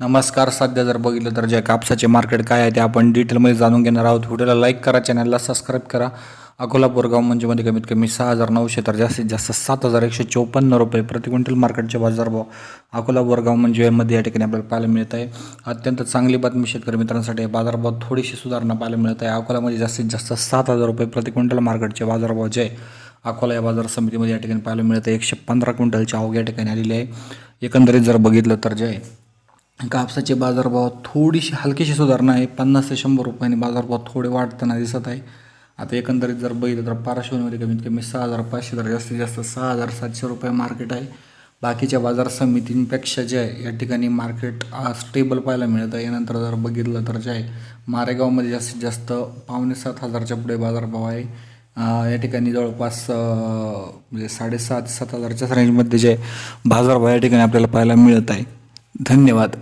नमस्कार सध्या जर बघितलं तर जे कापसाचे मार्केट काय आहे ते आपण डिटेलमध्ये जाणून घेणार आहोत. व्हिडिओला लाईक करा चॅनलला सबस्क्राईब करा. अकोला बोरगाव मंडीमध्ये म्हणजे कमीत कमी सहा हजार नऊशे तर जास्तीत जास्त सात हजार एकशे चौपन्न रुपये प्रति क्विंटल मार्केटचे बाजारभाव अकोला बोरगाव मंडीमध्ये म्हणजे या ठिकाणी आपल्याला पाहायला मिळत आहे. अत्यंत चांगली बातमी शेतकरी मित्रांसाठी बाजारभाव थोडीशी सुधारणा पाहायला मिळत आहे. अकोल्यामध्ये जास्तीत जास्त सात हजार रुपये प्रति क्विंटल मार्केटचे बाजारभाव जे अकोला या बाजार समितीमध्ये या ठिकाणी पाहायला मिळत आहे. एकशे पंधरा क्विंटलची अवघ्या ठिकाणी आलेली आहे. एकंदरीत जर बघितलं तर जे आहे कापसाचे बाजारभाव थोडीशी हलकीशी सुधारणा आहे. पन्नास ते शंभर रुपयांनी बाजारभाव थोडे वाढताना दिसत आहे. आता एकंदरीत जर बघितलं तर पाराशिवमध्ये कमीत कमी सहा हजार पाचशे तर जास्तीत जास्त सहा हजार सातशे रुपये मार्केट आहे. बाकीच्या बाजार समितींपेक्षा जे आहे या ठिकाणी मार्केट स्टेबल पाहायला मिळत आहे. यानंतर जर बघितलं तर जे आहे मारेगावमध्ये जास्तीत जास्त पावणे सात हजारच्या पुढे बाजारभाव आहे. या ठिकाणी जवळपास म्हणजे साडेसात सात हजारच्या रेंजमध्ये जे बाजारभाव या ठिकाणी आपल्याला पाहायला मिळत आहे. धन्यवाद.